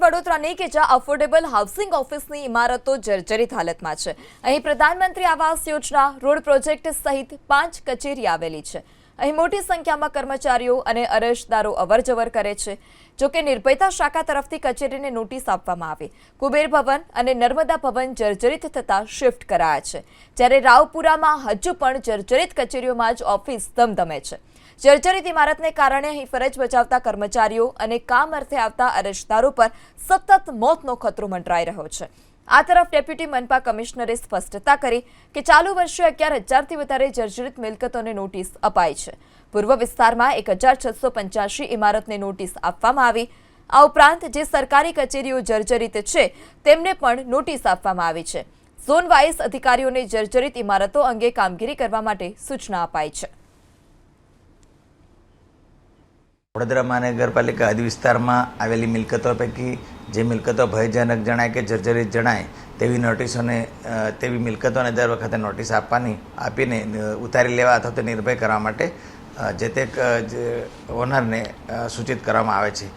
વડોદરાની કે જ્યાં અફોર્ડેબલ હાઉસિંગ ઓફિસની ઇમારતો જર્જરિત હાલતમાં છે. અહીં પ્રધાનમંત્રી આવાસ યોજના, રોડ પ્રોજેક્ટ સહિત પાંચ કચેરી આવેલી છે. અહીં મોટી સંખ્યામાં કર્મચારીઓ અને અરજદારો અવરજવર કરે છે. જોકે નિર્ભયતા શાખા તરફથી કચેરીને નોટિસ આપવામાં આવી. કુબેર ભવન અને નર્મદા ભવન જર્જરિત થતા શિફ્ટ કરાયા છે. જ્યારે રાવપુરામાં હજુ પણ જર્જરિત કચેરીઓમાં જ ઓફિસ ધમધમે છે. જર્જરિત ઇમારતને કારણે અહીં ફરજ બજાવતા કર્મચારીઓ અને કામ અર્થે આવતા અરજદારો પર સતત મોતનો ખતરો મંડરાઈ રહ્યો છે. આ તરફ ડેપ્યુટી મનપા કમિશનરે સ્પષ્ટતા કરી કે ચાલુ વર્ષે અગિયાર હજારથી વધારે જર્જરિત મિલકતોને નોટિસ અપાઈ છે. પૂર્વ વિસ્તારમાં એક ઇમારતને નોટિસ આપવામાં આવી. આ ઉપરાંત જે સરકારી કચેરીઓ જર્જરિત છે, તેમને પણ નોટિસ આપવામાં આવી છે. ઝોન વાઇઝ અધિકારીઓને જર્જરિત ઇમારતો અંગે કામગીરી કરવા માટે સૂચના અપાઈ છે. વડોદરા મહાનગરપાલિકા હદ આવેલી મિલકતો પૈકી જે મિલકતો ભયજનક જણાય કે જર્જરિત જણાય, તેવી નોટિસોને તેવી મિલકતોને દર વખતે નોટિસ આપવાની, આપીને ઉતારી લેવા અથવા તો નિર્ભય કરવા માટે જે તે ઓનરને સૂચિત કરવામાં આવે છે.